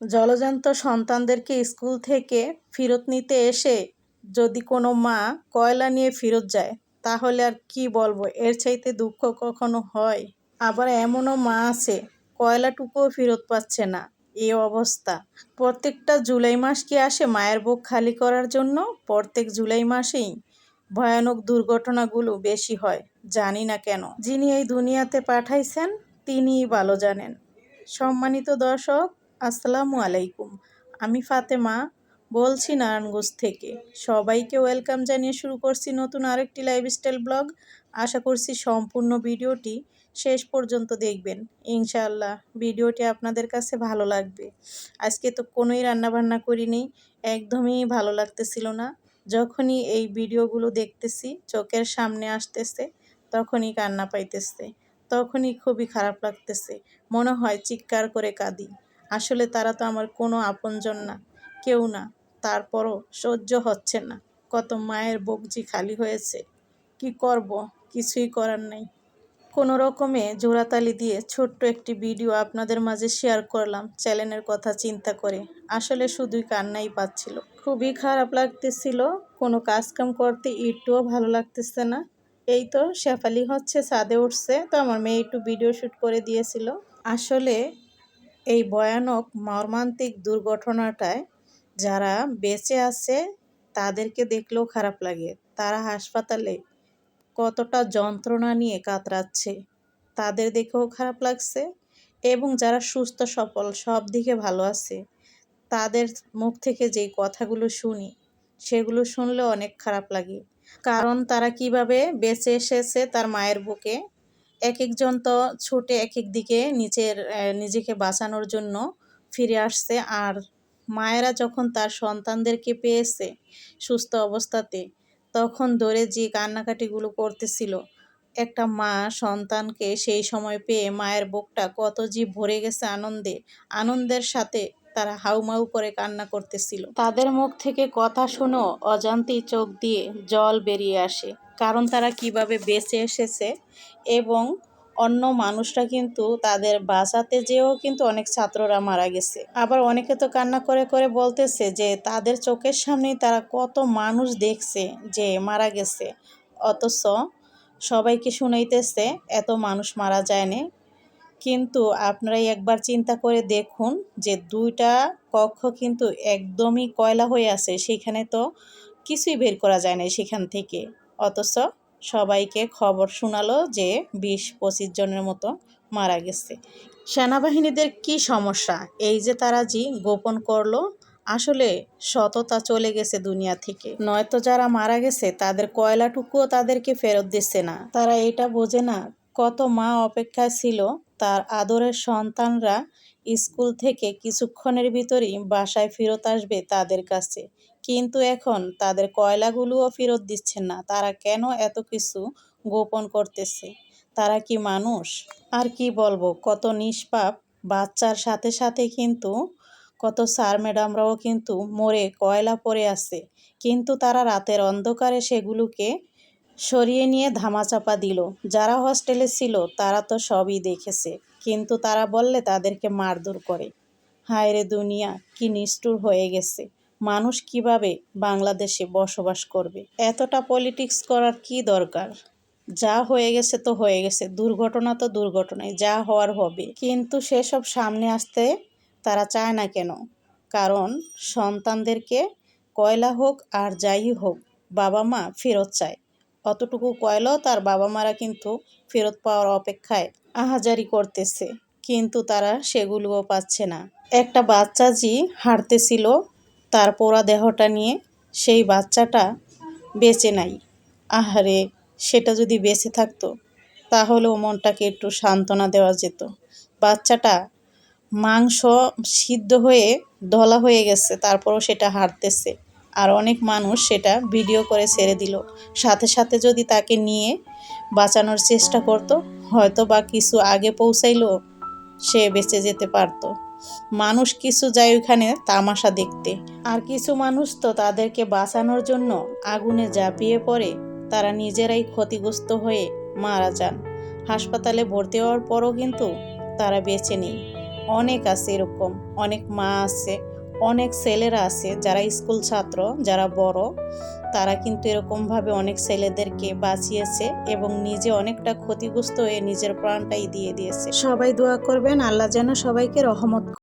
জলজান্ত সন্তানদেরকে স্কুল থেকে ফেরত নিতে এসে যদি কোনো মা কয়লা নিয়ে ফেরত যায়, তাহলে আর কি বলব? এর চাইতে দুঃখ কখনো হয়? আবার এমনও মা আছে, কয়লাটুকুও ফেরত পাচ্ছে না। এই অবস্থা। প্রত্যেকটা জুলাই মাস কি আসে মায়ের বুক খালি করার জন্য? প্রত্যেক জুলাই মাসেই ভয়ানক দুর্ঘটনাগুলো বেশি হয়, জানি না কেন। যিনি এই দুনিয়াতে পাঠাইছেন, তিনিই ভালো জানেন। সম্মানিত দর্শক আসসালামু আলাইকুম। আমি ফাতেমা, বলছি নারায়ণগঞ্জ থেকে। সবাইকে ওয়েলকাম জানিয়ে শুরু করছি নতুন আরেকটি লাইফস্টাইল ব্লগ। আশা করছি সম্পূর্ণ ভিডিওটি শেষ পর্যন্ত দেখবেন। ইনশাআল্লাহ ভিডিওটি আপনাদের কাছে ভালো লাগবে। আজকে তো কোনোই রান্নাবান্না করিনি, একদমই ভালো লাগতেছিল না। যখনই এই ভিডিওগুলো দেখতেছি, চোখের সামনে আসতেছে, তখনই কান্না পাইতেছে, তখনই খুবই খারাপ লাগতেছে। মনে হয় চিৎকার করে কাঁদি। আসলে তারা তো আমার কোনো আপনজন না, কেউ না। তারপরও সহ্য হচ্ছে না। কত মায়ের বকজি খালি হয়েছে। কি করব? কিছুই করার নেই। কোনো রকমে জোড়াতালি দিয়ে ছোট্ট একটি ভিডিও আপনাদের মাঝে শেয়ার করলাম চ্যানেলের কথা চিন্তা করে। আসলে শুধুই কান্নাই পাচ্ছিল। খুবই খারাপ লাগতেছিল। কোনো কাজকাম করতে একটুও ভালো লাগতেছে না। এই তো শেফালি হচ্ছে, ছাদে উঠছে। তো আমার মেয়ে একটু ভিডিও শ্যুট করে দিয়েছিল। আসলে এই ভয়ানক মর্মান্তিক দুর্ঘটনাটায় যারা বেঁচে আছে, তাদেরকে দেখলেও খারাপ লাগে। তারা হাসপাতালে কতটা যন্ত্রণা নিয়ে কাতরাচ্ছে, তাদের দেখেও খারাপ লাগছে এবং যারা সুস্থ, সফল, সব দিকে ভালো আছে, তাদের মুখ থেকে যেই কথাগুলো শুনি, সেগুলো শুনলে অনেক খারাপ লাগে। কারণ তারা কীভাবে বেঁচে এসেছে তার মায়ের বুকে এক একজন তো ছুটে এক এক দিকে নিচের নিজেকে বাঁচানোর জন্য ফিরে আসছে। আর মায়েরা যখন তার সন্তানদেরকে পেয়েছে সুস্থ অবস্থাতে, তখন ধরে যে কান্নাকাটিগুলো করতেছিল, একটা মা সন্তানকে সেই সময় পেয়ে মায়ের বুকটা কত যে ভরে গেছে আনন্দে, আনন্দের সাথে তারা হাউমাউ করে কান্না করতেছিল। তাদের মুখ থেকে কথা শুনো অজান্তেই চোখ দিয়ে জল বেরিয়ে আসে। কারণ তারা কীভাবে বেঁচে এসেছে এবং অন্য মানুষরা কিন্তু তাদের বাঁচাতে যেও কিন্তু অনেক ছাত্ররা মারা গেছে। আবার অনেকে তো কান্না করে করে বলতেছে যে তাদের চোখের সামনেই তারা কত মানুষ দেখছে যে মারা গেছে। অথচ সবাইকে শুনাইতেছে, এত মানুষ মারা যায়নি। কিন্তু আপনারাই একবার চিন্তা করে দেখুন যে দুইটা কক্ষ কিন্তু একদমই কয়লা হয়ে আছে, সেখানে তো কিছুই বের করা যায় না সেখান থেকে। অথচ সবাইকে খবর শোনালো যে বিশ পঁচিশ জনের মতো মারা গেছে। সেনাবাহিনীদের কি সমস্যা? এই যে তারা জি গোপন করল, আসলে সততা চলে গেছে দুনিয়া থেকে। নয়তো যারা মারা গেছে, তাদের কয়লাটুকুও তাদেরকে ফেরত দিচ্ছে না। তারা এটা বোঝে না, কত মা অপেক্ষায় ছিল তার আদরের সন্তানরা স্কুল থেকে কিছুক্ষণের ভিতরেই বাসায় ফেরত আসবে তাদের কাছে। কিন্তু এখন তাদের কয়লাগুলোও ফেরত দিচ্ছেন না। তারা কেন এত কিছু গোপন করতেছে? তারা কি মানুষ? আর কি বলব, কত নিষ্পাপ। বাচ্চার সাথে সাথে কিন্তু কত স্যার ম্যাডামরাও কিন্তু মরে কয়লা পড়ে আছে। কিন্তু তারা রাতের অন্ধকারে সেগুলোকে সরিয়ে নিয়ে ধামাচাপা দিল। যারা হস্টেলে ছিল, তারা তো সবই দেখেছে। কিন্তু তারা বললে তাদেরকে মারধর করে। হায় রে দুনিয়া, কি নিষ্ঠুর হয়ে গেছে। মানুষ কীভাবে বাংলাদেশে বসবাস করবে? এতটা পলিটিক্স করার কি দরকার? যা হয়ে গেছে তো হয়ে গেছে, দুর্ঘটনা তো দুর্ঘটনায়, যা হওয়ার হবে। কিন্তু সেসব সামনে আসতে তারা চায় না কেন? কারণ সন্তানদেরকে কয়লা হোক আর যাই হোক বাবা মা ফেরত চায়। অতটুকু কয়লাও তার বাবা মারা কিন্তু ফেরত পাওয়ার অপেক্ষায় আহাজারি করতেছে। কিন্তু তারা সেগুলোও পাচ্ছে না। একটা বাচ্চা জি হাঁটতেছিল তার পোড়া দেহটা নিয়ে সেই বাচ্চাটা বেঁচে নাই। আহারে, সেটা যদি বেঁচে থাকতো, তাহলেও মনটাকে একটু সান্ত্বনা দেওয়া যেত। বাচ্চাটা মাংস সিদ্ধ হয়ে ধলা হয়ে গেছে, তারপরও সেটা হাঁটতেছে আর অনেক মানুষ সেটা ভিডিও করে ছেড়ে দিল। সাথে সাথে যদি তাকে নিয়ে বাঁচানোর চেষ্টা করতো, হয়তো বা কিছু আগে পৌঁছাইলেও সে বেঁচে যেতে পারতো। মানুষ কিছু যায় ওইখানে তামাশা দেখতে। আর কিছু মানুষ তো তাদেরকে বাঁচানোর জন্য আগুনে ঝাঁপিয়ে পড়ে, তারা নিজেরাই ক্ষতিগ্রস্ত হয়ে মারা যান। হাসপাতালে ভর্তি হওয়ার পরও কিন্তু তারা বেঁচে নেই। অনেক আছে এরকম, অনেক মা আছে অনেক ছেলেরা আছে, যারা স্কুল ছাত্র, যারা বড়, তারা কিন্তু এরকমভাবে অনেক ছেলেদেরকে বাঁচিয়েছে এবং নিজে অনেকটা ক্ষতিগ্রস্ত হয়ে নিজের প্রাণটাই দিয়ে দিয়েছে। সবাই দোয়া করবেন, আল্লাহ যেন সবাইকে রহমত